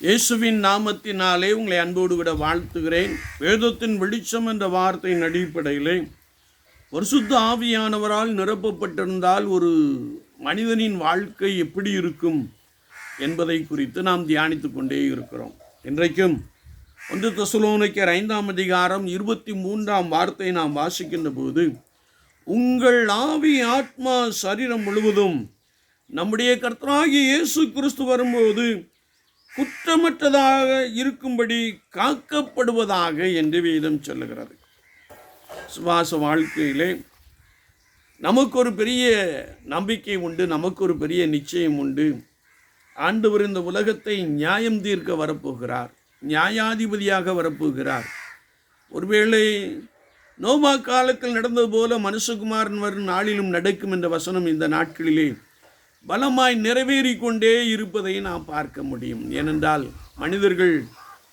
இயேசுவின் நாமத்தினாலே உங்களை அன்போடு விட வாழ்த்துகிறேன். வேதத்தின் வெளிச்சம் என்ற வார்த்தையின் அடிப்படையிலே பரிசுத்த ஆவியானவரால் நிரப்பப்பட்டிருந்தால் ஒரு மனிதனின் வாழ்க்கை எப்படி இருக்கும் என்பதை குறித்து நாம் தியானித்து கொண்டே இருக்கிறோம். இன்றைக்கும் ஒன்று தசுலோனைக்கர் ஐந்தாம் அதிகாரம் இருபத்தி மூன்றாம் வார்த்தை நாம் வாசிக்கின்ற போது உங்கள் ஆவி ஆத்மா சரீரம் முழுவதும் நம்முடைய கர்த்தராகிய இயேசு கிறிஸ்து வரும்போது குற்றமற்றதாக இருக்கும்படி காக்கப்படுவதாக என்று வேதம் சொல்லுகிறது. சுவாச வாழ்க்கையிலே நமக்கு ஒரு பெரிய நம்பிக்கை உண்டு நமக்கு ஒரு பெரிய நிச்சயம் உண்டு. ஆண்டவர் இந்த உலகத்தை நியாயம் தீர்க்க வரப்போகிறார் நியாயாதிபதியாக வரப்போகிறார். ஒருவேளை நோமா காலத்தில் நடந்தது போல மனுஷகுமாரன் வரும் நாளிலும் நடக்கும் என்ற வசனம் இந்த நாட்களிலே பலமாய் நிறைவேறி கொண்டே இருப்பதை நாம் பார்க்க முடியும். ஏனென்றால் மனிதர்கள்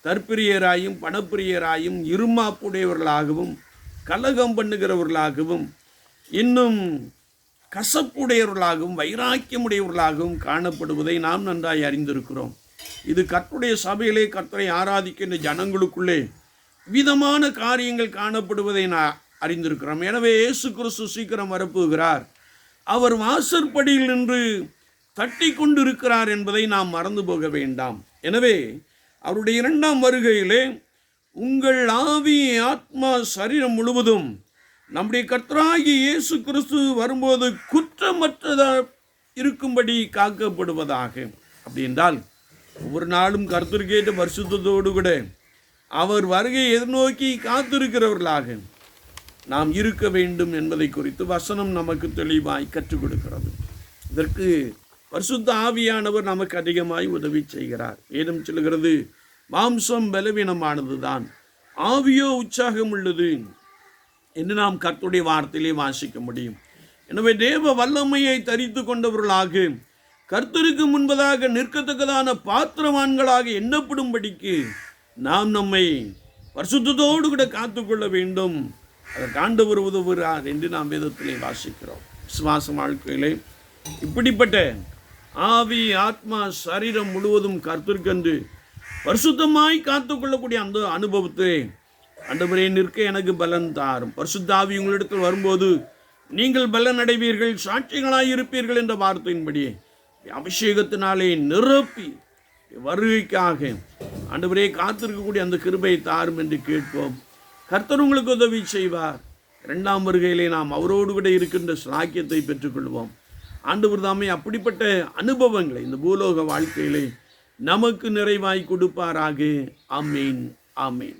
தற்பிரியராயும் பணப்பிரியராயும் இருமாப்புடையவர்களாகவும் கலகம் பண்ணுகிறவர்களாகவும் இன்னும் கசப்புடையவர்களாகவும் வைராக்கியமுடையவர்களாகவும் காணப்படுவதை நாம் நன்றாய் அறிந்திருக்கிறோம். இது கற்றுடைய சபையிலே கற்றை ஆராதிக்கின்ற ஜனங்களுக்குள்ளே விதமான காரியங்கள் காணப்படுவதை நான் அறிந்திருக்கிறோம். எனவே இயேசு கிறிஸ்து சீக்கிரம் வரப்புகிறார். அவர் வாசற்படியில் நின்று தட்டி கொண்டிருக்கிறார் என்பதை நாம் மறந்து போக வேண்டாம். எனவே அவருடைய இரண்டாம் வருகையிலே உங்கள் ஆவி ஆத்மா சரீரம் முழுவதும் நம்முடைய கர்த்தராகி இயேசு கிறிஸ்து வரும்போது குற்றமற்றதா இருக்கும்படி காக்கப்படுவதாக. அப்படி என்றால் ஒவ்வொரு நாளும் கர்த்தருக்கேற்ற பரிசுத்தோடு கூட அவர் வருகை எதிர்நோக்கி காத்திருக்கிறவர்களாக நாம் இருக்க வேண்டும் என்பதை குறித்து வசனம் நமக்கு தெளிவாய் கற்றுக் கொடுக்கிறது. இதற்கு பரிசுத்த ஆவியானவர் நமக்கு அதிகமாய் உதவி செய்கிறார். ஏதும் சொல்கிறது மாம்சம் பலவீனமானது தான் ஆவியோ உற்சாகம் உள்ளது என்று நாம் கர்த்துடைய வார்த்தையிலே வாசிக்க முடியும். எனவே தேவ வல்லமையை தரித்து கொண்டவர்களாக கர்த்தருக்கு முன்பதாக நிற்கத்தக்கதான பாத்திரவான்களாக எண்ணப்படும்படிக்கு நாம் நம்மை பரிசுத்தத்தோடு கூட காத்துக்கொள்ள வேண்டும். அதற்கு ஆண்டவர் உதவுகிறார் என்று நாம் வேதத்திலே வாசிக்கிறோம். விசுவாச வாழ்க்கையிலே இப்படிப்பட்ட ஆவி ஆத்மா சரீரம் முழுவதும் கர்த்தருக்கென்று பரிசுத்தமாய் காத்துக்கொள்ளக்கூடிய அந்த அனுபவத்தை அண்டவரே நிற்க எனக்கு பலன் தாரும். பரிசுத்த ஆவி உங்களிடத்தில் வரும்போது நீங்கள் பலன் அடைவீர்கள் சாட்சிகளாய் இருப்பீர்கள் என்ற வார்த்தையின்படி அபிஷேகத்தினாலே நிரப்பி வருகைக்காக அண்டவரே காத்திருக்கக்கூடிய அந்த கிருபை தாரும் என்று கேட்போம். கர்த்தர் உங்களுக்கு உதவி செய்வார். இரண்டாம் வருகையிலே நாம் அவரோடு கூட இருக்கின்ற சாக்கியத்தை பெற்றுக்கொள்வோம். ஆண்டவர் தாமே அப்படிப்பட்ட அனுபவங்களை இந்த பூலோக வாழ்க்கையிலே நமக்கு நிறைவாய் கொடுப்பாராக. ஆமீன் ஆமீன்.